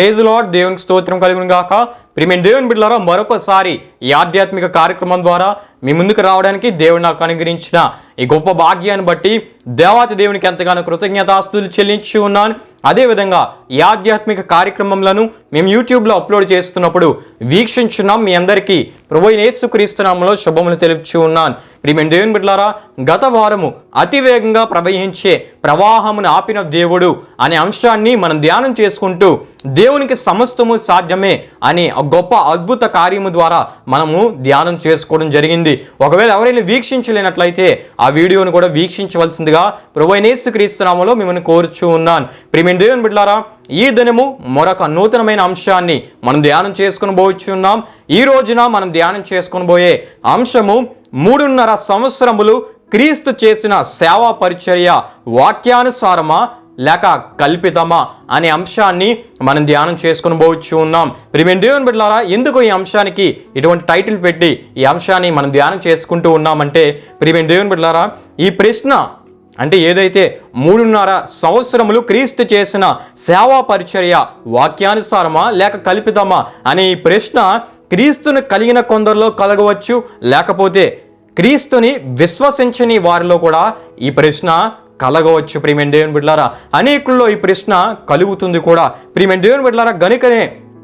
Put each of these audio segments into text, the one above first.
Praise lord దేవునికి స్తోత్రం కలుగును గాక. ప్రియమైన దేవుని బిడ్డలారా మరొకసారి ఈ ఆధ్యాత్మిక కార్యక్రమం ద్వారా మీ ముందుకు రావడానికి దేవుడు నాకు అనుగ్రహించిన ఈ గొప్ప భాగ్యాన్ని బట్టి దేవాతి దేవునికి ఎంతగానో కృతజ్ఞతాస్తులు చెల్లించి ఉన్నాను. అదేవిధంగా ఈ ఆధ్యాత్మిక కార్యక్రమంలను మేము యూట్యూబ్లో అప్లోడ్ చేస్తున్నప్పుడు వీక్షించున్నాం. మీ అందరికీ ప్రభు యేసుక్రీస్తునామంలో శుభములు తెలుపుచు ఉన్నాను. ప్రియమైన దేవుని బిడ్లారా గత వారము అతివేగంగా ప్రవహించే ప్రవాహమును ఆపిన దేవుడు అనే అంశాన్ని మనం ధ్యానం చేసుకుంటూ దేవునికి సమస్తము సాధ్యమే అనే ఒక గొప్ప అద్భుత కార్యము ద్వారా మనము ధ్యానం చేసుకోవడం జరిగింది. ఒకవేళ ఎవరైనా వీక్షించలేనట్లయితే ఆ వీడియోను కూడా వీక్షించవలసిందిగా ప్రభునేస్తు క్రీస్తునామలో మిమ్మల్ని కోరుచూ ఉన్నాను. ప్రియమైన దేవుని బిడ్డారా ఈ దినము మరొక నూతనమైన అంశాన్ని మనం ధ్యానం చేసుకుని పోచున్నాం ఈ రోజున మనం ధ్యానం చేసుకుని పోయే అంశము మూడున్నర సంవత్సరములు క్రీస్తు చేసిన సేవా పరిచర్య వాక్యానుసారమా లేక కల్పితమా అనే అంశాన్ని మనం ధ్యానం చేసుకుని పోవచ్చు ఉన్నాం. ప్రియమైన దేవుని బిడ్డలారా ఎందుకు ఈ అంశానికి ఇటువంటి టైటిల్ పెట్టి ఈ అంశాన్ని మనం ధ్యానం చేసుకుంటూ ఉన్నామంటే ప్రియమైన దేవుని బిడ్డలారా ఈ ప్రశ్న అంటే ఏదైతే మూడున్నర సంవత్సరములు క్రీస్తు చేసిన సేవా పరిచర్య వాక్యానుసారమా లేక కల్పితమా అనే ఈ ప్రశ్న క్రీస్తును కలిగిన కొందరిలో కలగవచ్చు లేకపోతే క్రీస్తుని విశ్వసించని వారిలో కూడా ఈ ప్రశ్న కలగవచ్చు. ప్రియమైన దేవుని బిడ్లారా అనేకుల్లో ఈ ప్రశ్న కలుగుతుంది కూడా. ప్రియమైన దేవుని బిడ్లారా గనుకనే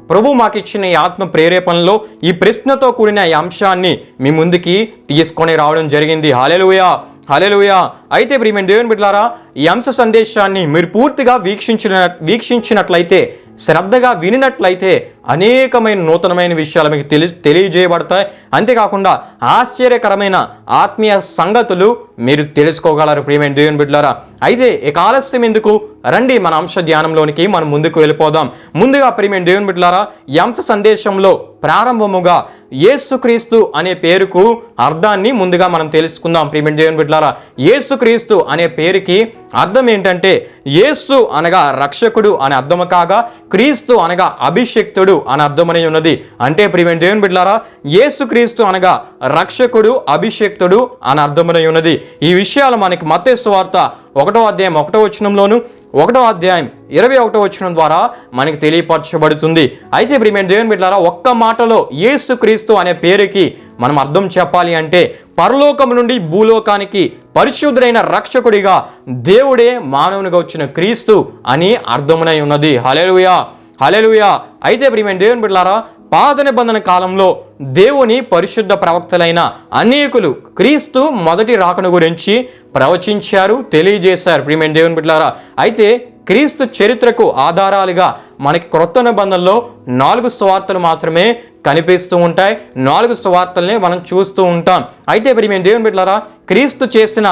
ప్రభు మాకు ఇచ్చిన ఈ ఆత్మ ప్రేరేపణలో ఈ ప్రశ్నతో కూడిన ఈ అంశాన్ని మీ ముందుకి తీసుకొని రావడం జరిగింది. హాలెలుయా హలెలుయా అయితే ప్రియమైన దేవుని బిడ్డలారా ఈ అంశ సందేశాన్ని మీరు పూర్తిగా వీక్షించిన వీక్షించినట్లయితే శ్రద్ధగా వినినట్లయితే అనేకమైన నూతనమైన విషయాలు మీకు తెలి తెలియజేయబడతాయి. అంతేకాకుండా ఆశ్చర్యకరమైన ఆత్మీయ సంగతులు మీరు తెలుసుకోగలరు ప్రియమైన దేవుని బిడ్డలారా. అయితే ఇక ఆలస్యం ఎందుకు? రండి మన అంశ ధ్యానంలోనికి మనం ముందుకు వెళ్ళిపోదాం. ముందుగా ప్రియమైన దేవుని బిడ్డలారా ఈ అంశ సందేశంలో ప్రారంభముగా యేసుక్రీస్తు అనే పేరుకు అర్థాన్ని ముందుగా మనం తెలుసుకుందాం ప్రియమైన దేవుని బిడ్డలారా. యేసుక్రీస్తు అనే పేరుకి అర్థం ఏంటంటే యేసు అనగా రక్షకుడు అనే అర్థము కాగా క్రీస్తు అనగా అభిషక్తుడు అని అర్థమని ఉన్నది. అంటే ప్రియమైన దేవుని బిడ్డలారా యేసుక్రీస్తు అనగా రక్షకుడు అభిషేక్తుడు అని అర్థమని ఉన్నది. ఈ విషయాలు మనకి మత్తేసు వార్త ఒకటో అధ్యాయం ఒకటో వచనంలోను ఒకటో అధ్యాయం ఇరవై ఒకటో వచనం ద్వారా మనకి తెలియపరచబడుతుంది. అయితే ప్రియమైన దేవుని బిడ్డలారా ఒక్క మాటలో యేసుక్రీస్తు అనే పేరుకి మనం అర్థం చెప్పాలి అంటే పరలోకం నుండి భూలోకానికి పరిశుద్ధుడైన రక్షకుడిగా దేవుడే మానవునిగా వచ్చిన క్రీస్తు అని అర్థమునై ఉన్నది. హలేలుయా హలెలుయా అయితే ప్రియమైన దేవుని బిడ్డలారా పాత నిబంధన కాలంలో దేవుని పరిశుద్ధ ప్రవక్తలైన అనేకులు క్రీస్తు మొదటి రాకను గురించి ప్రవచించారు తెలియజేశారు. ప్రియమైన దేవుని బిడ్డలారా అయితే క్రీస్తు చరిత్రకు ఆధారాలుగా మనకి క్రొత్త నిబంధనలో నాలుగు స్వార్తలు మాత్రమే కనిపిస్తూ ఉంటాయి. నాలుగు స్వార్తల్ని మనం చూస్తూ ఉంటాం. అయితే మరి మేము దేవుని బిడ్డలారా క్రీస్తు చేసిన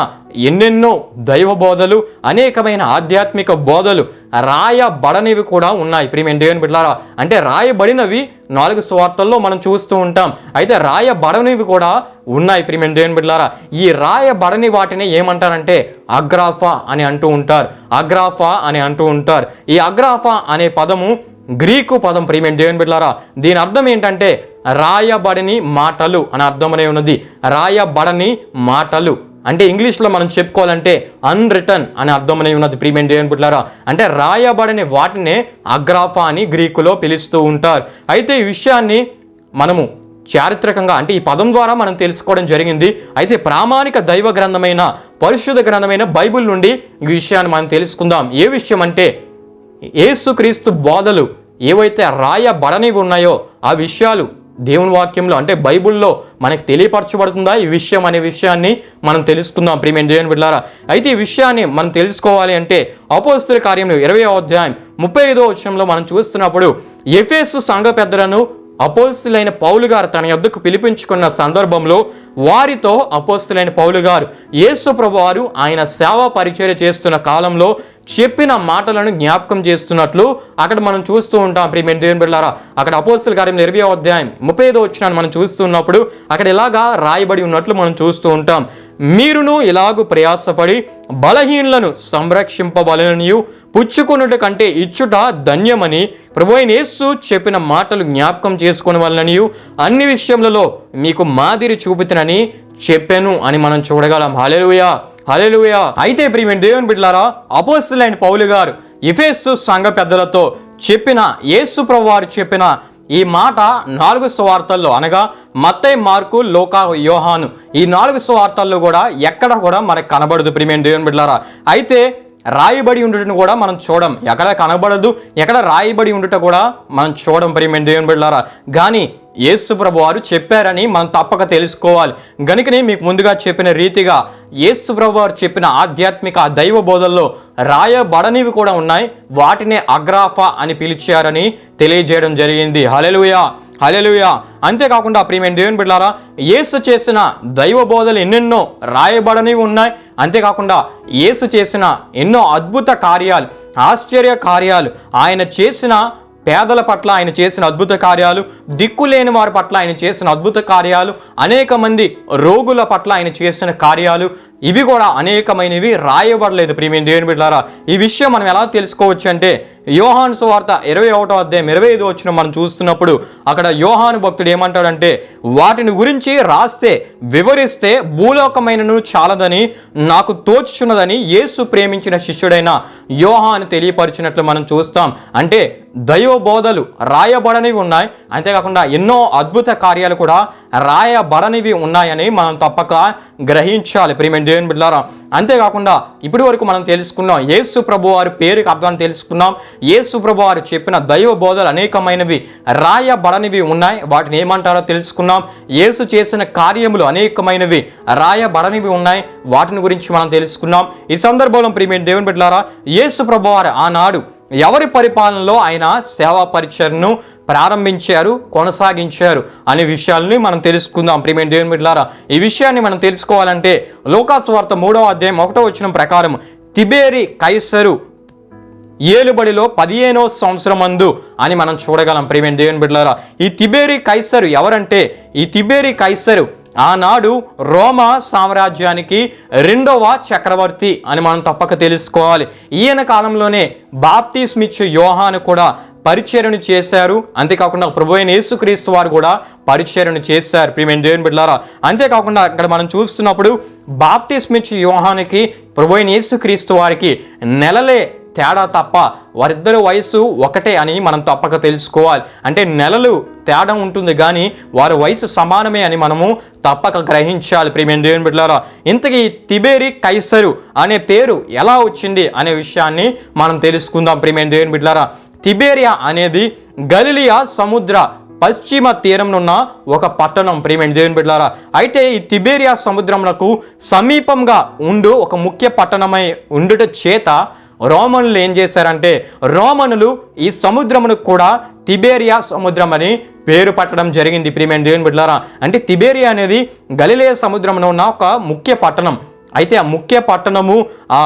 ఎన్నెన్నో దైవ బోధలు అనేకమైన ఆధ్యాత్మిక బోధలు రాయబడనివి కూడా ఉన్నాయి. ప్రియమైన దేవుని బిడ్డలారా అంటే రాయబడినవి నాలుగు స్వార్థల్లో మనం చూస్తూ ఉంటాం. అయితే రాయబడనివి కూడా ఉన్నాయి. ప్రియమైన దేవుని బిడ్డలారా ఈ రాయబడని వాటిని ఏమంటారంటే అగ్రాఫా అని అంటూ ఉంటారు. అగ్రాఫా అని అంటూ ఉంటారు. ఈ అగ్రాఫా అనే పదము గ్రీకు పదం ప్రియమైన దేవుని బిడ్డలారా దీని అర్థం ఏంటంటే రాయబడని మాటలు అని అర్థమనే ఉన్నది. రాయబడని మాటలు. అంటే ఇంగ్లీష్లో మనం చెప్పుకోవాలంటే అన్రిటర్న్ అని అర్థమనే ఉన్నది ప్రీమియం దేవుని బిడ్డారా అంటే రాయబడని వాటినే అగ్రాఫా అని గ్రీకులో పిలుస్తూ ఉంటారు. అయితే ఈ విషయాన్ని మనము చారిత్రకంగా అంటే ఈ పదం ద్వారా మనం తెలుసుకోవడం జరిగింది. అయితే ప్రామాణిక దైవ గ్రంథమైన పరిశుద్ధ గ్రంథమైన బైబిల్ నుండి ఈ విషయాన్ని మనం తెలుసుకుందాం. ఏ విషయం అంటే ఏసుక్రీస్తు బోధలు ఏవైతే రాయబడని ఉన్నాయో ఆ విషయాలు దేవుని వాక్యంలో అంటే బైబిల్లో మనకి తెలియపరచబడుతుందా? ఈ విషయం అనే విషయాన్ని మనం తెలుసుకుందాం. ప్రియమైన దేవుని బిడ్డారా అయితే ఈ విషయాన్ని మనం తెలుసుకోవాలి అంటే అపోస్తుల కార్యంలో ఇరవై అధ్యాయం ముప్పై ఐదో వచనంలో మనం చూస్తున్నప్పుడు ఎఫేసు సంఘ పెద్దలను అపోస్తులైన పౌలు గారు తన యొద్దకు పిలిపించుకున్న సందర్భంలో వారితో అపోస్తులైన పౌలు గారు యేసు ప్రభు వారు ఆయన సేవా పరిచర్య చేస్తున్న కాలంలో చెప్పిన మాటలను జ్ఞాపకం చేస్తున్నట్లు అక్కడ మనం చూస్తూ ఉంటాం. ప్రియమైన దేవుని బిడ్డారా అక్కడ అపోస్తుల కార్యం ఇరవై అధ్యాయం ముప్పై ఐదో వచ్చిన మనం చూస్తున్నప్పుడు అక్కడ ఇలాగా రాయబడి ఉన్నట్లు మనం చూస్తూ ఉంటాం. మీరును ఇలాగు ప్రయాసపడి బలహీనులను సంరక్షింపబలనియు పుచ్చుకొనుట కంటే ఇచ్చుట ధన్యమని ప్రభు యేసు చెప్పిన మాటలు జ్ఞాపకం చేసుకుని వలననియు అన్ని విషయములలో మీకు మాదిరి చూపుతునని చెప్పాను అని మనం చూడగలం. హాలేలుయా హలెలుయా అయితే ప్రియమైన దేవుని బిడ్డలారా అపోస్తులైన పౌలు గారు ఇఫేస్తు సంఘ పెద్దలతో చెప్పిన యేసు ప్రభు వారు చెప్పిన ఈ మాట నాలుగు సువార్తల్లో అనగా మత్తై మార్కు లోకా యోహాను ఈ నాలుగు సువార్తల్లో కూడా ఎక్కడ కూడా మనకు కనబడదు ప్రియమైన దేవుని బిడ్డలారా. అయితే రాయబడి ఉండటం కూడా మనం చూడం. ఎక్కడ కనబడదు ఎక్కడ రాయబడి ఉండటం కూడా మనం చూడం ప్రియమైన దేవుని బిడ్డలారా. కానీ యేసుప్రభు వారు చెప్పారని మనం తప్పక తెలుసుకోవాలి. గనుకనే మీకు ముందుగా చెప్పిన రీతిగా యేసుప్రభు వారు చెప్పిన ఆధ్యాత్మిక దైవ బోధల్లో రాయబడనివి కూడా ఉన్నాయి. వాటినే అగ్రాఫా అని పిలిచారని తెలియజేయడం జరిగింది. హలెలుయా హలెలుయా అంతేకాకుండా ప్రియమైన దేవుని బిడ్డారా యేసు చేసిన దైవ బోధలు ఎన్నెన్నో రాయబడనివి ఉన్నాయి. అంతేకాకుండా యేసు చేసిన ఎన్నో అద్భుత కార్యాలు ఆశ్చర్య కార్యాలు ఆయన చేసిన పేదల పట్ల ఆయన చేసిన అద్భుత కార్యాలు దిక్కులేని వారి పట్ల ఆయన చేసిన అద్భుత కార్యాలు అనేక మంది రోగుల పట్ల ఆయన చేసిన కార్యాలు ఇవి కూడా అనేకమైనవి రాయబడలేదు ప్రియమైన దేవుని బిడ్డారా ఈ విషయం మనం ఎలా తెలుసుకోవచ్చు అంటే యోహాన్ సువార్త ఇరవై ఒకటో అధ్యాయం ఇరవై ఐదు వచ్చిన మనం చూస్తున్నప్పుడు అక్కడ యోహాను భక్తుడు ఏమంటాడంటే వాటిని గురించి రాస్తే వివరిస్తే భూలోకమైనను చాలదని నాకు తోచుచున్నదని యేసు ప్రేమించిన శిష్యుడైన యోహాను తెలియపరిచినట్లు మనం చూస్తాం. అంటే దైవ బోధలు రాయబడనివి ఉన్నాయి. అంతేకాకుండా ఎన్నో అద్భుత కార్యాలు కూడా రాయబడనివి ఉన్నాయని మనం తప్పక గ్రహించాలి ప్రియమైన దేవుని బిడ్డారా అంతేకాకుండా ఇప్పటి వరకు మనం తెలుసుకున్నాం యేసు ప్రభు వారి పేరుకి అర్థాన్ని తెలుసుకున్నాం యేసు ప్రభు వారు చెప్పిన దైవ బోధలు అనేకమైనవి రాయబడనివి ఉన్నాయి వాటిని ఏమంటారో తెలుసుకున్నాం యేసు చేసిన కార్యములు అనేకమైనవి రాయబడనివి ఉన్నాయి వాటిని గురించి మనం తెలుసుకున్నాం. ఈ సందర్భంలో ప్రియమైన దేవుని బిడ్డారా యేసు ప్రభు వారు ఆనాడు ఎవరి పరిపాలనలో ఆయన సేవా పరిచయను ప్రారంభించారు కొనసాగించారు అనే విషయాల్ని మనం తెలుసుకుందాం. ప్రియమైన దేవుని బిడ్లారా ఈ విషయాన్ని మనం తెలుసుకోవాలంటే లోకాస్వార్త మూడవ అధ్యాయం ఒకటో వచ్చిన ప్రకారం తిబేరి కైసరు ఏలుబడిలో పదిహేనో సంవత్సరం మందు అని మనం చూడగలం. ప్రియమైన దేవుని బిడ్లారా ఈ తిబేరి కైసరు ఎవరంటే ఈ తిబేరి కైసరు ఆనాడు రోమా సామ్రాజ్యానికి రెండవ చక్రవర్తి అని మనం తప్పక తెలుసుకోవాలి. ఈయన కాలంలోనే బాప్తిస్మిచ్చు యోహాను కూడా పరిచర్యను చేశారు. అంతేకాకుండా ప్రభు అయిన యేసుక్రీస్తు వారు కూడా పరిచర్యను చేశారు. ప్రియమైన దేవుని బిడ్డలారా అంతేకాకుండా ఇక్కడ మనం చూస్తున్నప్పుడు బాప్తిస్మిచ్చు యోహానికి ప్రభు అయిన యేసుక్రీస్తు వారికి నెలలే తేడా తప్ప వారిద్దరి వయసు ఒకటే అని మనం తప్పక తెలుసుకోవాలి. అంటే నెలలు తేడా ఉంటుంది కానీ వారి వయసు సమానమే అని మనము తప్పక గ్రహించాలి ప్రియమైన దేవుని బిడ్డలారా. ఇంతకీ తిబేరి కైసరు అనే పేరు ఎలా వచ్చింది అనే విషయాన్ని మనం తెలుసుకుందాం ప్రియమైన దేవుని బిడ్డలారా. తిబేరియా అనేది గలిలియా సముద్ర పశ్చిమ తీరంనున్న ఒక పట్టణం ప్రియమైన దేవుని బిడ్డలారా. అయితే ఈ తిబేరియా సముద్రములకు సమీపంగా ఉండు ఒక ముఖ్య పట్టణమై ఉండుట చేత రోమనులు ఏం చేశారంటే రోమనులు ఈ సముద్రమును కూడా తిబేరియా సముద్రం అని పేరు పట్టడం జరిగింది. ప్రియమైన దేవుని బిడ్డలారా అంటే తిబేరియా అనేది గలిలే సముద్రంలో ఉన్న ఒక ముఖ్య పట్టణం. అయితే ఆ ముఖ్య పట్టణము ఆ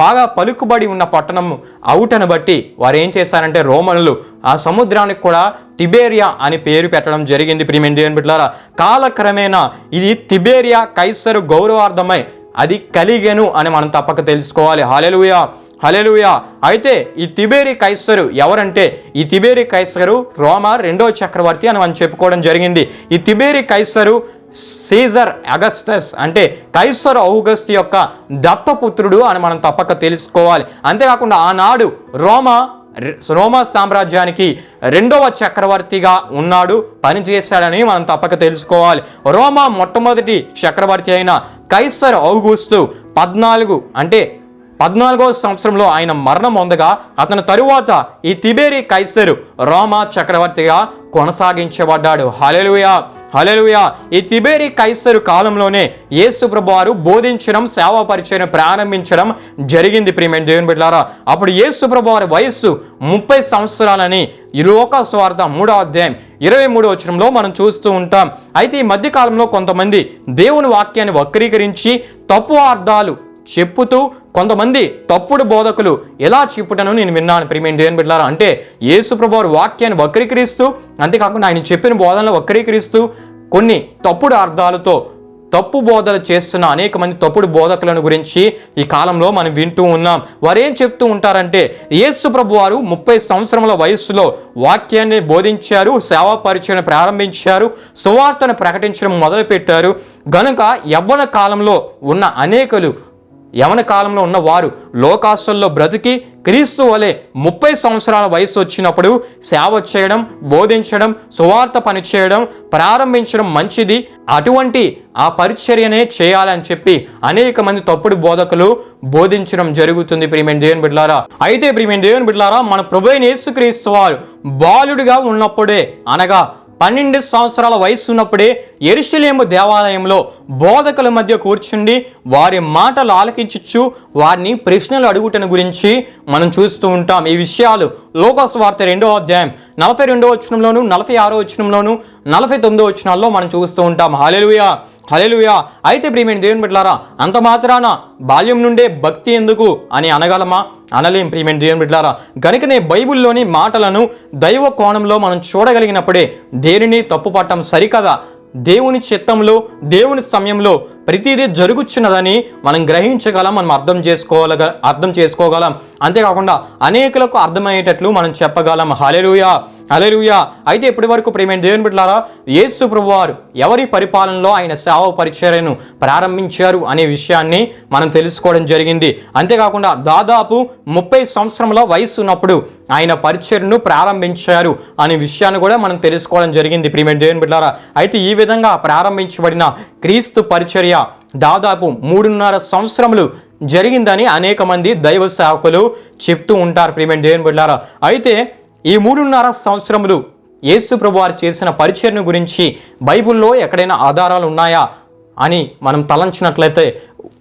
బాగా పలుకుబడి ఉన్న పట్టణం అవుటను బట్టి వారు ఏం చేశారంటే రోమనులు ఆ సముద్రానికి కూడా తిబేరియా అని పేరు పెట్టడం జరిగింది. ప్రియమైన దేవుని బిడ్డలారా కాలక్రమేణా ఇది తిబేరియా కైసరు గౌరవార్థమై అది కలిగెను అని మనం తప్పక తెలుసుకోవాలి. హాలెలుయా హలెలుయా అయితే ఈ తిబేరి కైసరు ఎవరంటే? ఈ తిబేరి కైసరు రోమా రెండో చక్రవర్తి అని మనం చెప్పుకోవడం జరిగింది. ఈ తిబేరి కైసరు సీజర్ అగస్టస్ అంటే కైసర్ ఔగస్ట్ యొక్క దత్తపుత్రుడు అని మనం తప్పక తెలుసుకోవాలి. అంతేకాకుండా ఆనాడు రోమా రోమా సామ్రాజ్యానికి రెండవ చక్రవర్తిగా ఉన్నాడు పనిచేశాడని మనం తప్పక తెలుసుకోవాలి. రోమా మొట్టమొదటి చక్రవర్తి అయిన కైసర్ ఔగుస్తు పద్నాలుగు అంటే పద్నాలుగవ సంవత్సరంలో ఆయన మరణం పొందగా అతని తరువాత ఈ తిబేరి కైసరు రోమా చక్రవర్తిగా కొనసాగించబడ్డాడు. హలెలుయా హలెలుయా ఈ తిబేరి కైసరు కాలంలోనే యేసు ప్రభువారు బోధించడం సేవా పరిచయం ప్రారంభించడం జరిగింది ప్రియమైన దేవుని బిడ్డారా అప్పుడు యేసు ప్రభువారి వయస్సు ముప్పై సంవత్సరాలని లోక స్వార్థ మూడో అధ్యాయం ఇరవై మూడో వచనంలో మనం చూస్తూ ఉంటాం. అయితే ఈ మధ్యకాలంలో కొంతమంది దేవుని వాక్యాన్ని వక్రీకరించి తప్పు అర్థాలు చెప్పుతూ కొంతమంది తప్పుడు బోధకులు ఎలా చెప్పుటను నేను విన్నాను ప్రియమైన దేవుని బిడ్డారా అంటే యేసు వాక్యాన్ని వక్రీకరిస్తూ అంతేకాకుండా ఆయన చెప్పిన బోధనలు వక్రీకరిస్తూ కొన్ని తప్పుడు అర్థాలతో తప్పు బోధలు చేస్తున్న అనేక మంది తప్పుడు బోధకులను గురించి ఈ కాలంలో మనం వింటూ ఉన్నాం. వారు ఏం చెప్తూ ఉంటారంటే యేసు ప్రభు వారు ముప్పై సంవత్సరముల వయస్సులో వాక్యాన్ని బోధించారు సేవా పరిచయం ప్రారంభించారు సువార్తను ప్రకటించడం మొదలుపెట్టారు. గనుక యవ్వన కాలంలో ఉన్న అనేకలు యవన కాలంలో ఉన్న వారు లోకాస్తుల్లో బ్రతికి క్రీస్తు వలె ముప్పై సంవత్సరాల వయసు వచ్చినప్పుడు సేవ చేయడం బోధించడం సువార్త పని చేయడం ప్రారంభించడం మంచిది. అటువంటి ఆ పరిచర్యనే చేయాలని చెప్పి అనేక మంది తప్పుడు బోధకులు బోధించడం జరుగుతుంది ప్రియమైన దేవుని బిడ్లారా అయితే ప్రియమైన దేవుని బిడ్లారా మన ప్రభు యేసుక్రీస్తు వారు బాలుడిగా ఉన్నప్పుడే అనగా పన్నెండు సంవత్సరాల వయసు ఉన్నప్పుడే ఎరుషులేము దేవాలయంలో బోధకుల మధ్య కూర్చుండి వారి మాటలు ఆలకించచ్చు వారిని ప్రశ్నలు అడుగుటను గురించి మనం చూస్తూ ఉంటాం. ఈ విషయాలు లోకస్ వార్త రెండో అధ్యాయం నలభై రెండో వచనంలోను నలభై ఆరో వచనంలోను నలభై తొమ్మిదో వచ్చినాల్లో మనం చూస్తూ ఉంటాం. హలెలుయా హలెలుయా అయితే ప్రియమైన దేవుని బిడ్డలారా అంత మాత్రాన బాల్యం నుండే భక్తి ఎందుకు అని అనగలమా? అనలేం ప్రియమైన దేవుని బిడ్డలారా. గనుకనే బైబిల్లోని మాటలను దైవ కోణంలో మనం చూడగలిగినప్పుడే దేనిని తప్పుపట్టం సరికదా. దేవుని చిత్తంలో దేవుని సమయంలో ప్రతిదీ జరుగుచున్నదని మనం గ్రహించగలం మనం అర్థం చేసుకోగల అర్థం చేసుకోగలం. అంతేకాకుండా అనేకులకు అర్థమయ్యేటట్లు మనం చెప్పగలం. హలెలుయా హలెలుయా అయితే ఇప్పటి వరకు ప్రేమైన దేవుని బిడ్డలారా యేసు ప్రభువారు ఎవరి పరిపాలనలో ఆయన సేవ పరిచర్యను ప్రారంభించారు అనే విషయాన్ని మనం తెలుసుకోవడం జరిగింది. అంతేకాకుండా దాదాపు ముప్పై సంవత్సరముల వయసు ఉన్నప్పుడు ఆయన పరిచర్ను ప్రారంభించారు అనే విషయాన్ని కూడా మనం తెలుసుకోవడం జరిగింది ప్రేమైన దేవుని బిడ్డారా అయితే ఈ విధంగా ప్రారంభించబడిన క్రీస్తు పరిచర్య దాదాపు మూడున్నర సంవత్సరములు జరిగిందని అనేక మంది దైవ సేవకులు చెప్తూ ఉంటారు ప్రియమైన దేవుని బిడ్డారా అయితే ఈ మూడున్నర సంవత్సరములు యేసు ప్రభు వారు చేసిన పరిచయను గురించి బైబిల్లో ఎక్కడైనా ఆధారాలు ఉన్నాయా అని మనం తలంచినట్లయితే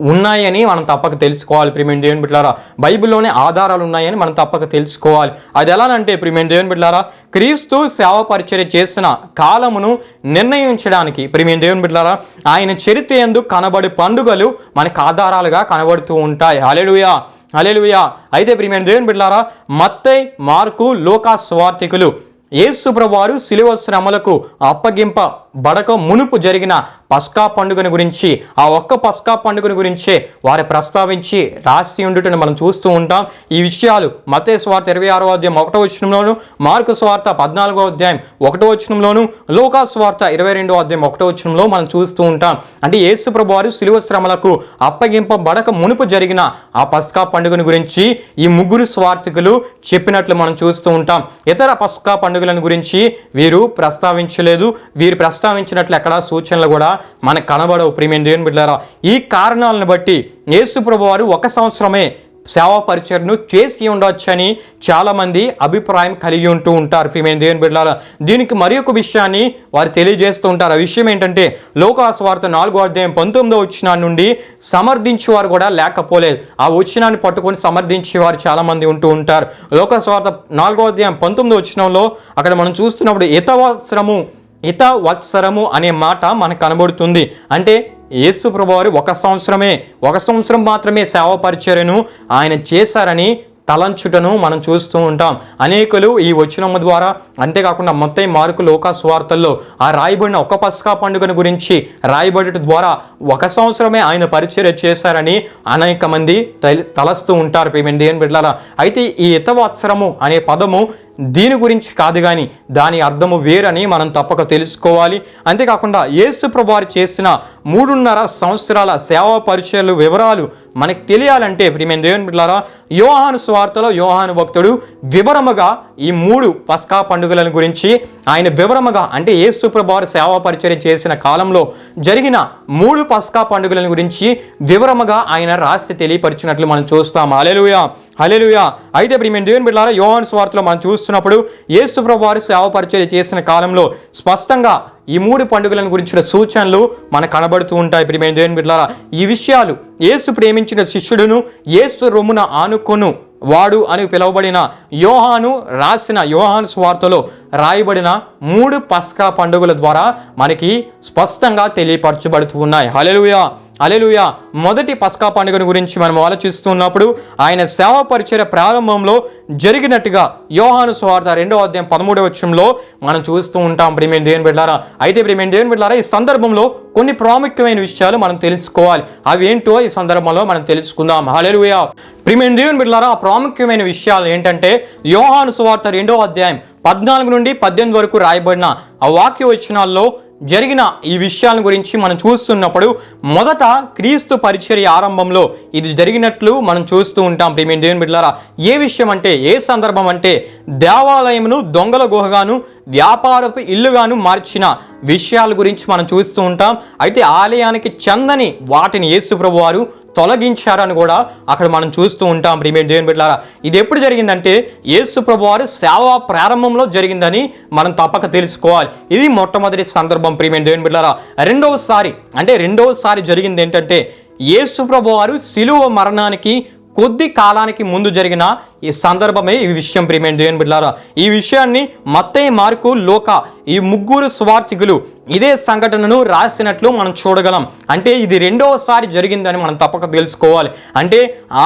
ఉన్నాయని మనం తప్పక తెలుసుకోవాలి. ప్రియమైన దేవుని బిడ్డారా బైబిల్లోనే ఆధారాలు ఉన్నాయని మనం తప్పక తెలుసుకోవాలి. అది ఎలానంటే ప్రియమైన దేవుని బిడ్డారా క్రీస్తు సేవ పరిచర్య చేసిన కాలమును నిర్ణయించడానికి ప్రియమైన దేవుని బిడ్డారా ఆయన చరిత్ర ఎందు కనబడి పండుగలు మనకు ఆధారాలుగా కనబడుతూ ఉంటాయి. అలెడుయా అలెలుయా అయితే ప్రియమైన దేవుని బిడ్డారా మత్తై మార్కు లోకా స్వార్థికులు యేసుప్రభు వారు శిలువ శ్రమలకు అప్పగింప బడక మునుపు జరిగిన పస్కా పండుగను గురించి ఆ ఒక్క పస్కా పండుగను గురించే వారు ప్రస్తావించి రాసి ఉండుటను మనం చూస్తూ ఉంటాం. ఈ విషయాలు మతే స్వార్థ ఇరవై ఆరో అధ్యాయం ఒకటో వచనంలోను మార్కు స్వార్థ పద్నాలుగో అధ్యాయం ఒకటో వచనంలోను లోకా స్వార్థ ఇరవై రెండో అధ్యాయం ఒకటో వచనంలో మనం చూస్తూ ఉంటాం. అంటే యేసు వారు శిలువ శ్రమలకు అప్పగింపబడక మునుపు జరిగిన ఆ పస్కా పండుగను గురించి ఈ ముగ్గురు స్వార్థికులు చెప్పినట్లు మనం చూస్తూ ఉంటాం. ఇతర పస్కా పండుగలను గురించి వీరు ప్రస్తావించలేదు. వీరు ప్రస్తావించినట్లు ఎక్కడ సూచనలు కూడా మనకు కనబడవు. ప్రియమైన దేవుని బిడ్డారా ఈ కారణాలను బట్టి యేసుప్రభు వారు ఒక సంవత్సరమే సేవా పరిచయను చేసి ఉండొచ్చని చాలామంది అభిప్రాయం కలిగి ఉంటూ ఉంటారు. ప్రియమైన దేవుని బిడ్డలారా దీనికి మరి ఒక విషయాన్ని వారు తెలియజేస్తూ ఉంటారు. ఆ విషయం ఏంటంటే లోకాస్వార్త నాలుగో అధ్యాయం పంతొమ్మిదో వచ్చిన నుండి సమర్థించేవారు కూడా లేకపోలేదు. ఆ వచ్చినాన్ని పట్టుకొని సమర్థించేవారు చాలామంది ఉంటూ ఉంటారు. లోకస్వార్త నాలుగో అధ్యాయం పంతొమ్మిదో వచ్చినంలో అక్కడ మనం చూస్తున్నప్పుడు ఇతవసరము ఇత వత్సరము అనే మాట మనకు కనబడుతుంది. అంటే యేసు ప్రభువారు ఒక సంవత్సరమే ఒక సంవత్సరం మాత్రమే సేవ పరిచర్యను ఆయన చేశారని తలంచుటను మనం చూస్తూ ఉంటాం. అనేకులు ఈ వచ్చినమ్మ ద్వారా అంతేకాకుండా మొత్తం మార్కు లోక స్వార్థల్లో ఆ రాయబడిన ఒక పస్కా పండుగను గురించి రాయబడట ద్వారా ఒక సంవత్సరమే ఆయన పరిచర్య చేశారని అనేక మంది తలస్తూ ఉంటారు పేమెంట్ దేవుని బిడ్డలారా. అయితే ఈ ఇతవత్సరము అనే పదము దీని గురించి కాదు కానీ దాని అర్థము వేరని మనం తప్పక తెలుసుకోవాలి. అంతేకాకుండా యేసు ప్రభువారు చేసిన మూడున్నర సంవత్సరాల సేవా పరిచయాలు వివరాలు మనకి తెలియాలంటే ప్రియమైన దేవుని బిడ్డలారా యోహాను స్వార్థలో యోహాను భక్తుడు వివరముగా ఈ మూడు పస్కా పండుగలను గురించి ఆయన వివరముగా అంటే యేసు సేవా పరిచయం చేసిన కాలంలో జరిగిన మూడు పస్కా పండుగలను గురించి వివరముగా ఆయన రాసి తెలియపరిచినట్లు మనం చూస్తాం. అలెలుయా అలెలుయా అయితే ప్రియమైన దేవుని బిడ్డలారా యోహాను స్వార్థలో మనం చూస్తున్నప్పుడు యేసు సేవ పరిచయం చేసిన కాలంలో స్పష్టంగా ఈ మూడు పండుగలను గురించిన సూచనలు మనకు కనబడుతూ ఉంటాయి ప్రియమైన దేవుని బిడ్డలారా. ఈ విషయాలు యేసు ప్రేమించిన శిష్యుడును యేసు రొమ్మున ఆనుకొను వాడు అని పిలువబడిన యోహాను రాసిన యోహాను స్వార్తలో రాయబడిన మూడు పస్కా పండుగల ద్వారా మనకి స్పష్టంగా తెలియపరచబడుతూ ఉన్నాయి. Hallelujah alleluia. మొదటి పస్కా పండుగను గురించి మనం ఆలోచిస్తున్నప్పుడు ఆయన సేవ పరిచయ ప్రారంభంలో జరిగినట్టుగా యోహాను సువార్త రెండో అధ్యాయం పదమూడవ వచ్చంలో మనం చూస్తూ ఉంటాం. ప్రియమైన దేవుని బిడ్డారా అయితే ప్రియమైన దేవుని బిడ్డారా ఈ సందర్భంలో కొన్ని ప్రాముఖ్యమైన విషయాలు మనం తెలుసుకోవాలి. అవి ఏంటో ఈ సందర్భంలో మనం తెలుసుకుందాం. హలెలుయా ప్రియమైన దేవుని బిడ్డారా ఆ ప్రాముఖ్యమైన విషయాలు ఏంటంటే యోహాను సువార్త రెండో అధ్యాయం పద్నాలుగు నుండి పద్దెనిమిది వరకు రాయబడిన ఆ వాక్య వచనాల్లో జరిగిన ఈ విషయాల గురించి మనం చూస్తున్నప్పుడు మొదట క్రీస్తు పరిచర్య ఆరంభంలో ఇది జరిగినట్లు మనం చూస్తూ ఉంటాం ప్రేమిన్ దేవుని బిడ్డలారా. ఏ విషయం అంటే ఏ సందర్భం అంటే దేవాలయమును దొంగల గుహగాను వ్యాపారపు ఇల్లుగాను మార్చిన విషయాల గురించి మనం చూస్తూ ఉంటాం. అయితే ఆలయానికి చెందని వాటిని యేసుప్రభు వారు తొలగించారని కూడా అక్కడ మనం చూస్తూ ఉంటాం. ప్రియమైన దేవుని బిడ్డలారా ఇది ఎప్పుడు జరిగిందంటే యేసు ప్రభు వారు సేవ ప్రారంభంలో జరిగిందని మనం తప్పక తెలుసుకోవాలి. ఇది మొట్టమొదటి సందర్భం. ప్రియమైన దేవుని బిడ్డలారా రెండవసారి అంటే రెండవసారి జరిగింది ఏంటంటే యేసు ప్రభు వారు శిలువ మరణానికి కొద్ది కాలానికి ముందు జరిగిన ఈ సందర్భమే ఈ విషయం ప్రియమైన దేవుని బిడ్డారా ఈ విషయాన్ని మత్తయ్య మార్కు లోక ఈ ముగ్గురు స్వార్థికులు ఇదే సంఘటనను రాసినట్లు మనం చూడగలం. అంటే ఇది రెండవసారి జరిగిందని మనం తప్పక తెలుసుకోవాలి. అంటే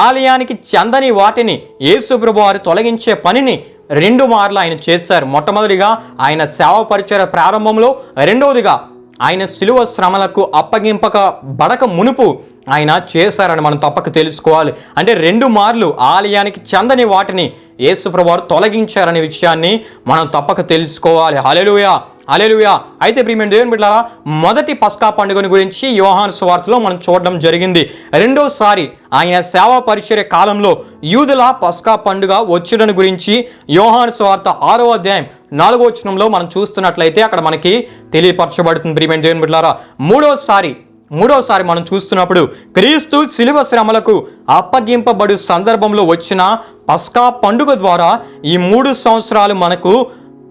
ఆలయానికి చెందని వాటిని యేసుప్రభు వారు తొలగించే పనిని రెండు మార్లు ఆయన చేశారు. మొట్టమొదటిగా ఆయన సేవ పరిచయ ప్రారంభంలో రెండవదిగా ఆయన శిలువ శ్రమలకు అప్పగింపక బడక మునుపు ఆయన చేశారని మనం తప్పక తెలుసుకోవాలి. అంటే రెండు మార్లు ఆలయానికి చెందని వాటిని యేసుప్రవారు తొలగించారనే విషయాన్ని మనం తప్పక తెలుసుకోవాలి. అలెలుయా అలెలుయా అయితే ప్రియమైన దేవుని బిడ్డారా మొదటి పస్కా పండుగను గురించి యోహాను స్వార్థలో మనం చూడడం జరిగింది. రెండోసారి ఆయన సేవా పరిచర్య కాలంలో యూదుల పస్కా పండుగ వచ్చుడని గురించి యోహాను స్వార్థ ఆరో అధ్యాయం నాలుగో వచనంలో మనం చూస్తున్నట్లయితే అక్కడ మనకి తెలియపరచబడుతుంది. ప్రియమైన దేవుని బిడ్డారా మూడోసారి మూడోసారి మనం చూస్తున్నప్పుడు క్రీస్తు శిలువ శ్రమలకు అప్పగింపబడు సందర్భంలో వచ్చిన పస్కా పండుగ ద్వారా ఈ మూడు సంవత్సరాలు మనకు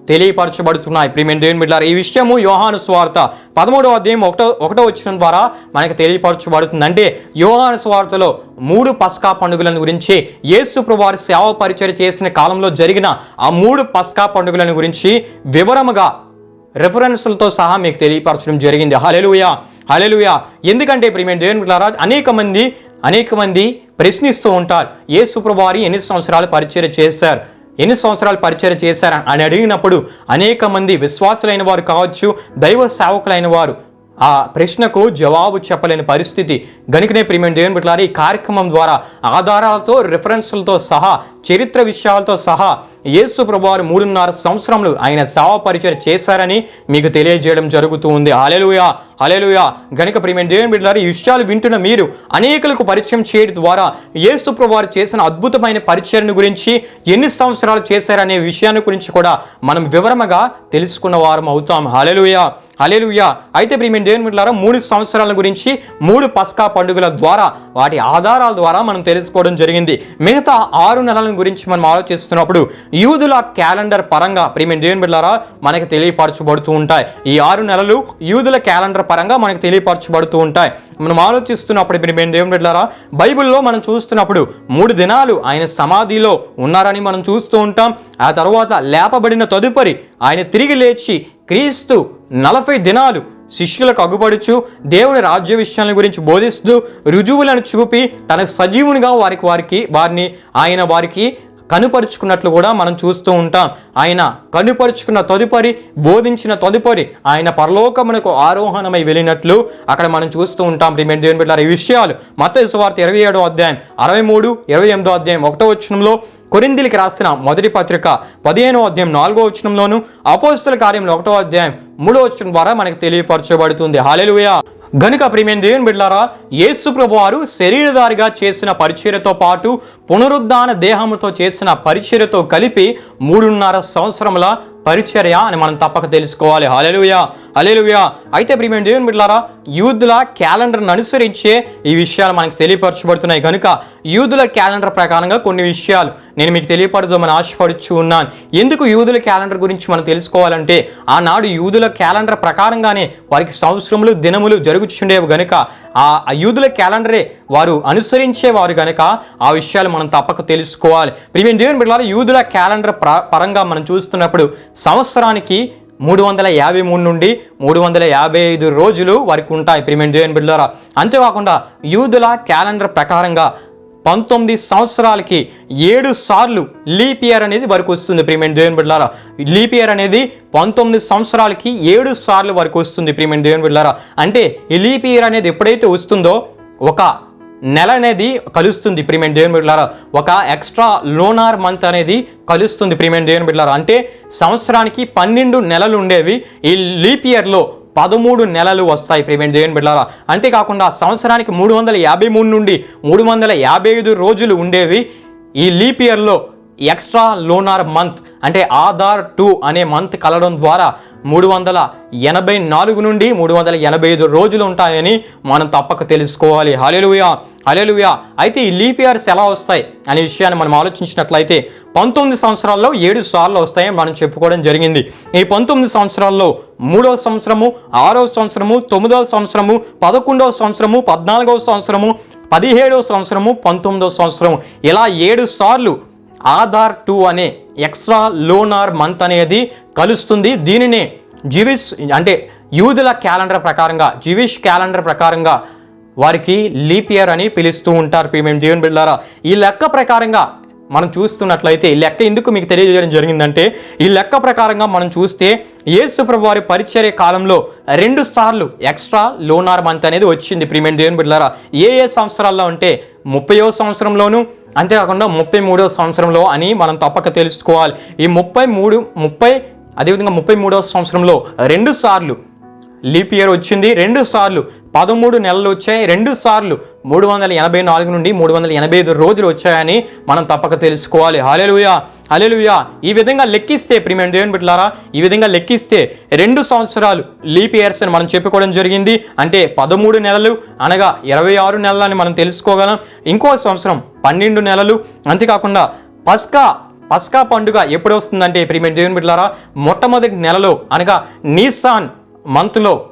తెలియపరచబడుతున్నాయి. ప్రియమైన దేవుని బిడ్డారు ఈ విషయము యోహాను స్వార్త పదమూడవ అధ్యాయం ఒకటో ఒకటో వచ్చిన ద్వారా మనకు తెలియపరచబడుతుంది. అంటే యోహాను స్వార్తలో మూడు పస్కా పండుగలను గురించి యేసు ప్రభువారు సేవ పరిచయం చేసిన కాలంలో జరిగిన ఆ మూడు పస్కా పండుగలను గురించి వివరముగా రెఫరెన్స్లతో సహా మీకు తెలియపరచడం జరిగింది. హలెలుయ హలెలుయా ఎందుకంటే ప్రియమైన దేవుని రాజ్ అనేక మంది అనేక మంది ప్రశ్నిస్తూ ఉంటారు ఏ సుప్రభారి ఎన్ని సంవత్సరాలు పరిచయం చేశారు? ఎన్ని సంవత్సరాలు పరిచయం చేశారు? అని అడిగినప్పుడు అనేక మంది విశ్వాసులైన వారు కావచ్చు దైవ సేవకులైన వారు ఆ ప్రశ్నకు జవాబు చెప్పలేని పరిస్థితి. గనుకనే ప్రియమైన దేవుని బిడ్డలారా ఈ కార్యక్రమం ద్వారా ఆధారాలతో రిఫరెన్స్లతో సహా చరిత్ర విషయాలతో సహా యేసు ప్రభువారు మూడున్నర సంవత్సరములు ఆయన సేవ పరిచయం చేశారని మీకు తెలియజేయడం జరుగుతూ ఉంది. అలెలుయా అలెలుయా గణిక ప్రియమైన దేవుని బిడ్డారు ఈ విషయాలు వింటున్న మీరు అనేకులకు పరిచయం చేయడం ద్వారా యేసు ప్రభువారు చేసిన అద్భుతమైన పరిచయం గురించి ఎన్ని సంవత్సరాలు చేశారనే విషయాన్ని గురించి కూడా మనం వివరముగా తెలుసుకున్న వారం అవుతాం. హలెలుయా హలెలుయా అయితే ప్రియమైన దేవుని బిడ్డారా మూడు సంవత్సరాల గురించి మూడు పస్కా పండుగల ద్వారా వాటి ఆధారాల ద్వారా మనం తెలుసుకోవడం జరిగింది. మిగతా ఆరు నెలల గురించి మనం ఆలోచిస్తున్నప్పుడు యూదుల క్యాలెండర్ పరంగా ప్రియమైన దేవుని బిడ్డారా మనకి తెలియపరచబడుతూ ఉంటాయి. ఈ ఆరు నెలలు యూదుల క్యాలెండర్ పరంగా మనకు తెలియపరచబడుతూ ఉంటాయి. మనం ఆలోచిస్తున్నప్పుడు ప్రియమైన దేవుని బిడ్డారా బైబిల్లో మనం చూస్తున్నప్పుడు మూడు దినాలు ఆయన సమాధిలో ఉన్నారని మనం చూస్తూ ఉంటాం. ఆ తర్వాత లేపబడిన తదుపరి ఆయన తిరిగి లేచి క్రీస్తు నలభై దినాలు శిష్యులకు అగ్గుపడుచు దేవుని రాజ్య విషయాల గురించి బోధిస్తూ రుజువులను చూపి తన సజీవునిగా వారికి వారికి వారిని ఆయన వారికి కనుపరుచుకున్నట్లు కూడా మనం చూస్తూ ఉంటాం. ఆయన కనుపరుచుకున్న తదుపరి బోధించిన తదుపరి ఆయన పరలోకమునకు ఆరోహణమై వెళ్ళినట్లు అక్కడ మనం చూస్తూ ఉంటాం. ప్రియమైన దేవుని బిడ్డారు ఈ విషయాలు మత సువార్త ఇరవై ఏడో అధ్యాయం అరవై మూడు ఇరవై ఎనిమిదో అధ్యాయం ఒకటో వచనంలో కొరిందిలికి రాసిన మొదటి పత్రిక పదిహేనో అధ్యాయం నాలుగో వచనంలోను అపోస్తుల కార్యంలో ఒకటో అధ్యాయం మూడో వచ్చిన ద్వారా మనకు తెలియపరచబడుతుంది. హాలెలుయా గనుక ప్రియమైన దేవుని బిడ్లారా యేసు ప్రభువారు శరీరధారిగా చేసిన పరిచర్యతో పాటు పునరుద్ధాన దేహముతో చేసిన పరిచర్యతో కలిపి మూడున్నర సంవత్సరముల పరిచర్య అని మనం తప్పక తెలుసుకోవాలి. హలెలుయా హలెలుయా అయితే ప్రియమైన దేవుని బిడ్లారా యూదుల క్యాలెండర్ను అనుసరించే ఈ విషయాలు మనకు తెలియపరచబడుతున్నాయి. కనుక యూదుల క్యాలెండర్ ప్రకారంగా కొన్ని విషయాలు నేను మీకు తెలియపడదామని ఆశపడుచు ఉన్నాను. ఎందుకు యూదుల క్యాలెండర్ గురించి మనం తెలుసుకోవాలంటే ఆనాడు యూదుల క్యాలెండర్ ప్రకారంగానే వారికి సంవత్సరములు దినములు జరుగుచుండేవి గనుక ఆ యూదుల క్యాలెండరే వారు అనుసరించేవారు గనుక ఆ విషయాలు మనం తప్పక తెలుసుకోవాలి. ప్రియమైన దేవుని బిడ్డలారా యూదుల క్యాలెండర్ పరంగా మనం చూస్తున్నప్పుడు సంవత్సరానికి మూడు వందల యాభై మూడు నుండి మూడు వందల యాభై ఐదు రోజులు వారికి ఉంటాయి ప్రియమైన దేవుని బిడ్డలారా. అంతేకాకుండా యూదుల క్యాలెండర్ ప్రకారంగా పంతొమ్మిది సంవత్సరాలకి ఏడు సార్లు లీప్ ఇయర్ అనేది వరకు వస్తుంది ప్రియమైన దేవుని బిడ్డలారా. లీప్ ఇయర్ అనేది పంతొమ్మిది సంవత్సరాలకి ఏడు సార్లు వరకు వస్తుంది ప్రియమైన దేవుని బిడ్డలారా. అంటే ఈ లీప్ ఇయర్ అనేది ఎప్పుడైతే వస్తుందో ఒక నెల అనేది కలుస్తుంది ప్రియమైన దేవుని బిడ్డలారా. ఒక ఎక్స్ట్రా లోనార్ మంత్ అనేది కలుస్తుంది ప్రియమైన దేవుని బిడ్డలారా. అంటే సంవత్సరానికి పన్నెండు నెలలు ఉండేవి ఈ లీప్ ఇయర్లో పదమూడు నెలలు వస్తాయి ప్రేమ దేవుని బిడ్డారా అంతేకాకుండా సంవత్సరానికి మూడు వందల యాభై మూడు నుండి మూడు వందల యాభై ఐదు రోజులు ఉండేవి ఈ లీప్ ఇయర్లో ఎక్స్ట్రా లోనార్ మంత్ అంటే ఆధార్ టూ అనే మంత్ కలవడం ద్వారా మూడు వందల ఎనభై నాలుగు నుండి మూడు వందల ఎనభై ఐదు రోజులు ఉంటాయని మనం తప్పక తెలుసుకోవాలి. హలెలుయా హలెలుయా అయితే ఈ లీప్ ఇయర్స్ ఎలా వస్తాయి అనే విషయాన్ని మనం ఆలోచించినట్లయితే పంతొమ్మిది సంవత్సరాల్లో ఏడు సార్లు వస్తాయని మనం చెప్పుకోవడం జరిగింది. ఈ పంతొమ్మిది సంవత్సరాల్లో మూడవ సంవత్సరము ఆరవ సంవత్సరము తొమ్మిదవ సంవత్సరము పదకొండవ సంవత్సరము పద్నాలుగవ సంవత్సరము పదిహేడవ సంవత్సరము పంతొమ్మిదవ సంవత్సరం ఇలా ఏడు సార్లు ఆధార్ టూ అనే ఎక్స్ట్రా లోనార్ మంత్ అనేది కలుస్తుంది. దీనినే జివిష్ అంటే యూదుల క్యాలెండర్ ప్రకారంగా జివిష్ క్యాలెండర్ ప్రకారంగా వారికి లీప్ ఇయర్ అని పిలుస్తూ ఉంటారు మేము జీవన్ బిడ్డారా ఈ లెక్క ప్రకారంగా మనం చూస్తున్నట్లయితే ఈ లెక్క ఎందుకు మీకు తెలియజేయడం జరిగిందంటే ఈ లెక్క ప్రకారంగా మనం చూస్తే యేసు ప్రభు వారి పరిచర్య కాలంలో రెండు సార్లు ఎక్స్ట్రా లోనార్ మంత్ అనేది వచ్చింది ప్రీమియం దేవుని బిడ్డారా ఏ ఏ సంవత్సరాల్లో అంటే ముప్పయో సంవత్సరంలోను అంతేకాకుండా ముప్పై మూడో సంవత్సరంలో అని మనం తప్పక తెలుసుకోవాలి. ఈ ముప్పై మూడు ముప్పై అదేవిధంగా ముప్పై మూడవ సంవత్సరంలో రెండు సార్లు లీప్ ఇయర్ వచ్చింది రెండు సార్లు పదమూడు నెలలు వచ్చాయి రెండు సార్లు మూడు వందల ఎనభై నాలుగు నుండి మూడు వందల ఎనభై ఐదు రోజులు వచ్చాయని మనం తప్పక తెలుసుకోవాలి. హలెలుయా హలెలుయా ఈ విధంగా లెక్కిస్తే ప్రిమియం దేవుని బిడ్డలారా ఈ విధంగా లెక్కిస్తే రెండు సంవత్సరాలు లీప్ ఇయర్స్ అని మనం చెప్పుకోవడం జరిగింది. అంటే పదమూడు నెలలు అనగా ఇరవై ఆరు నెలలని మనం తెలుసుకోగలం. ఇంకో సంవత్సరం పన్నెండు నెలలు అంతేకాకుండా పస్కా పస్కా పండుగ ఎప్పుడు వస్తుందంటే ప్రీమియం దేవుని బిడ్డలారా? మొట్టమొదటి నెలలో అనగా నీసాన్ మంత్లో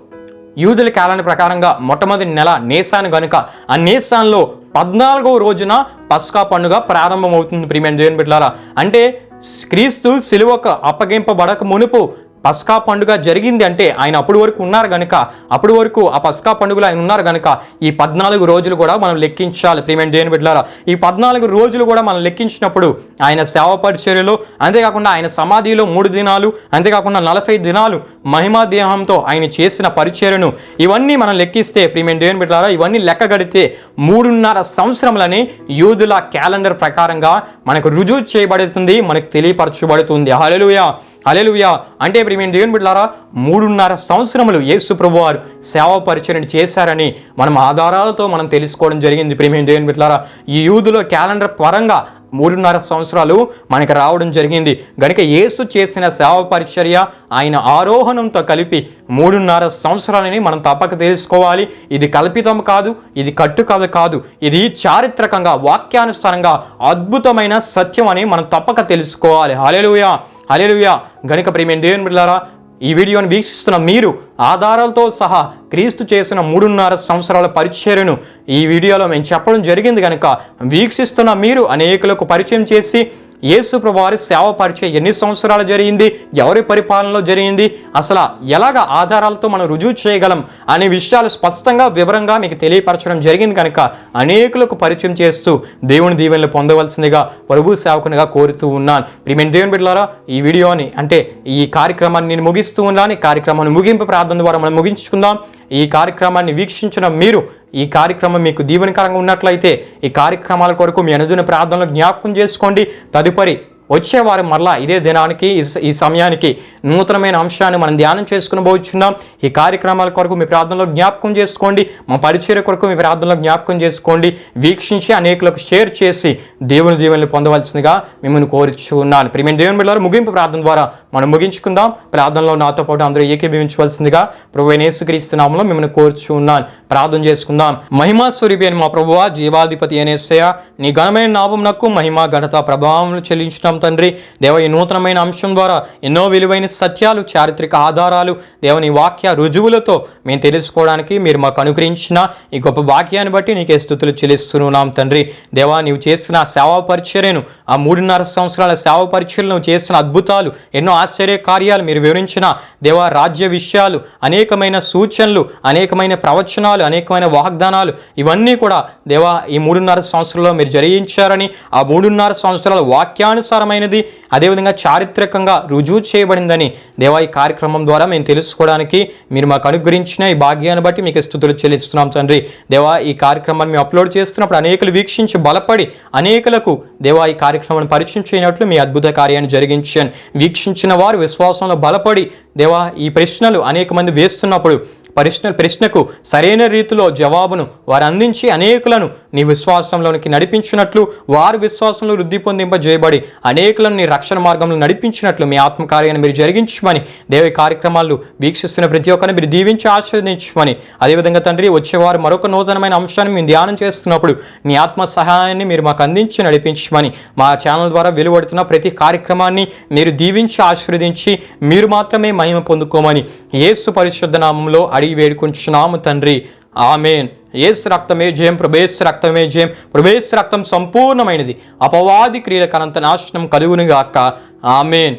యూదుల కాలాన్ని ప్రకారంగా మొట్టమొదటి నెల నేసాన్ గనుక ఆ నేసాన్లో పద్నాలుగవ రోజున పస్కా పండుగ ప్రారంభమవుతుంది ప్రియమైన దేవుని బిడ్డలారా. అంటే క్రీస్తు సిలువకు అప్పగింపబడక మునుపు పస్కా పండుగ జరిగింది అంటే ఆయన అప్పటి వరకు ఉన్నారు కనుక అప్పటి వరకు ఆ పస్కా పండుగలో ఆయన ఉన్నారు కనుక ఈ పద్నాలుగు రోజులు కూడా మనం లెక్కించాలి. ప్రియమైన దేవుని బిడ్డలారా ఈ పద్నాలుగు రోజులు కూడా మనం లెక్కించినప్పుడు ఆయన సేవ పరిచర్యలో అంతేకాకుండా ఆయన సమాధిలో మూడు దినాలు అంతేకాకుండా నలభై దినాలు మహిమా దేహంతో ఆయన చేసిన పరిచర్యను ఇవన్నీ మనం లెక్కిస్తే ప్రియమైన దేవుని బిడ్డలారా ఇవన్నీ లెక్క గడితే మూడున్నర సంవత్సరములని యూదుల క్యాలెండర్ ప్రకారంగా మనకు రుజువు చేయబడుతుంది మనకు తెలియపరచబడుతుంది. హల్లెలూయా హల్లెలూయా. అంటే ప్రియమైన దేవుని బిడ్డారా మూడున్నర సంవత్సరములు యేసు ప్రభు వారు సేవ పరిచయం చేశారని మనం ఆధారాలతో మనం తెలుసుకోవడం జరిగింది ప్రియమైన దేవుని బిడ్డారా ఈ యూదులో క్యాలెండర్ పరంగా మూడున్నర సంవత్సరాలు మనకి రావడం జరిగింది. గనుక యేసు చేసిన సేవ పరిచర్య ఆయన ఆరోహణంతో కలిపి మూడున్నర సంవత్సరాలని మనం తప్పక తెలుసుకోవాలి. ఇది కల్పితం కాదు ఇది కట్టుకథ కాదు. ఇది చారిత్రకంగా వాక్యానుసారంగా అద్భుతమైన సత్యం అని మనం తప్పక తెలుసుకోవాలి. హలెలుయా హలెలుయా గనుక ప్రేమ దేవుని బిడ్డలారా ఈ వీడియోను వీక్షిస్తున్న మీరు ఆధారాలతో సహా క్రీస్తు చేసిన మూడున్నర సంవత్సరాల పరిచర్యను ఈ వీడియోలో మేము చెప్పడం జరిగింది కనుక వీక్షిస్తున్న మీరు అనేకులకు పరిచయం చేసి యేసుప్రభువారి సేవ పరిచయం ఎన్ని సంవత్సరాలు జరిగింది? ఎవరి పరిపాలనలో జరిగింది? అసలు ఎలాగ ఆధారాలతో మనం రుజువు చేయగలం అనే విషయాలు స్పష్టంగా వివరంగా మీకు తెలియపరచడం జరిగింది కనుక అనేకులకు పరిచయం చేస్తూ దేవుని దీవెనలు పొందవలసిందిగా ప్రభు సేవకునిగా కోరుతూ ఉన్నాను. ప్రియమైన దేవుని బిడ్డలారా ఈ వీడియోని అంటే ఈ కార్యక్రమాన్ని నేను ముగిస్తూ ఉన్నాను. ఈ కార్యక్రమాన్ని ముగింపు ప్రార్థన ద్వారా మనం ముగించుకుందాం. ఈ కార్యక్రమాన్ని వీక్షించిన మీరు ఈ కార్యక్రమం మీకు దీవెనకరంగా ఉన్నట్లయితే ఈ కార్యక్రమాల కొరకు మీ అనుదిన ప్రార్థనలు జ్ఞాపకం చేసుకోండి. తదుపరి వచ్చేవారు మరలా ఇదే దినానికి ఈ స- ఈ సమయానికి నూతనమైన అంశాన్ని మనం ధ్యానం చేసుకుని పోవచ్చున్నాం ఈ కార్యక్రమాల కొరకు మీ ప్రార్థనలో జ్ఞాపకం చేసుకోండి. మా పరిచయ కొరకు మీ ప్రార్థనలో జ్ఞాపకం చేసుకోండి. వీక్షించి అనేకులకు షేర్ చేసి దేవుని దీవెనలు పొందవలసిందిగా మిమ్మల్ని కోరుచున్నాను ప్రియమైన దేవుని బిడ్డలారా ముగింపు ప్రార్థన ద్వారా మనం ముగించుకుందాం. ప్రార్థనలో నాతో పాటు అందరూ ఏకీభవించవలసిందిగా ప్రభు యేసుక్రీస్తునామంలో మిమ్మల్ని కోరుచు ఉన్నాను. ప్రార్థన చేసుకుందాం. మహిమా స్వరూపి అని మా ప్రభువ జీవాధిపతి అనేసయ నీ ఘనమైన నామమునకు మహిమ ఘనత ప్రభావం చెల్లించడం తండ్రి. దేవ ఈ నూతనమైన అంశం ద్వారా ఎన్నో విలువైన సత్యాలు చారిత్రక ఆధారాలు దేవుని వాక్య రుజువులతో మేము తెలుసుకోవడానికి మీరు మాకు అనుగ్రహించిన ఈ గొప్ప వాక్యాన్ని బట్టి నీకే స్థుతులు చెల్లిస్తున్నాం తండ్రి. దేవా నీవు చేసిన సేవా పరిచర్యను ఆ మూడున్నర సంవత్సరాల సేవ పరిచయలను నువ్వు చేసిన అద్భుతాలు ఎన్నో ఆశ్చర్య కార్యాలు మీరు వివరించిన దేవా రాజ్య విషయాలు అనేకమైన సూచనలు అనేకమైన ప్రవచనాలు అనేకమైన వాగ్దానాలు ఇవన్నీ కూడా దేవా ఈ మూడున్నర సంవత్సరంలో మీరు జరిగించారని ఆ మూడున్నర సంవత్సరాల వాక్యానుసారం రుజువుకరమైనది అదేవిధంగా చారిత్రకంగా రుజువు చేయబడిందని దేవా ఈ కార్యక్రమం ద్వారా మేము తెలుసుకోవడానికి మీరు మాకు అనుగ్రహించిన ఈ భాగ్యాన్ని బట్టి మీకు స్థుతులు చెల్లిస్తున్నాం తండ్రి. దేవా ఈ కార్యక్రమాన్ని మేము అప్లోడ్ చేస్తున్నప్పుడు అనేకలు వీక్షించి బలపడి అనేకులకు దేవా ఈ కార్యక్రమాన్ని పరిచయం చేయనట్లు మీ అద్భుత కార్యాన్ని జరిగించాను. వీక్షించిన వారు విశ్వాసంలో బలపడి దేవా ఈ ప్రశ్నలు అనేక మంది వేస్తున్నప్పుడు ప్రశ్న ప్రశ్నకు సరైన రీతిలో జవాబును వారు అందించి అనేకులను నీ విశ్వాసంలోనికి నడిపించినట్లు వారు విశ్వాసంలో వృద్ధి పొందింపజేయబడి అనేకులను నీ రక్షణ మార్గంలో నడిపించినట్లు మీ ఆత్మకార్యాన్ని మీరు జరిగించమని దేవి కార్యక్రమాలు వీక్షిస్తున్న ప్రతి ఒక్కరిని మీరు దీవించి ఆశీర్వదించమని. అదేవిధంగా తండ్రి వచ్చేవారు మరొక నూతనమైన అంశాన్ని మేము ధ్యానం చేస్తున్నప్పుడు నీ ఆత్మ సహాయాన్ని మీరు మాకు అందించి నడిపించమని మా ఛానల్ ద్వారా వెలువడుతున్న ప్రతి కార్యక్రమాన్ని మీరు దీవించి ఆశీర్వదించి మీరు మాత్రమే మహిమ పొందుకోమని యేసు పరిశుద్ధ నామంలో అడిగి వేడుకుంటున్నాము తండ్రి. ఆమెన్. ఏసు రక్తమే జయం ప్రభేశ రక్తమే జయం ప్రభేశ రక్తం సంపూర్ణమైనది. అపవాది క్రియలకు అనంత నాశనం కలుగునుగాక ఆమెన్.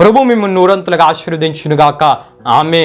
ప్రభు మిమ్మల్ని నూరంతులుగా ఆశీర్వదించునుగాక ఆమెన్.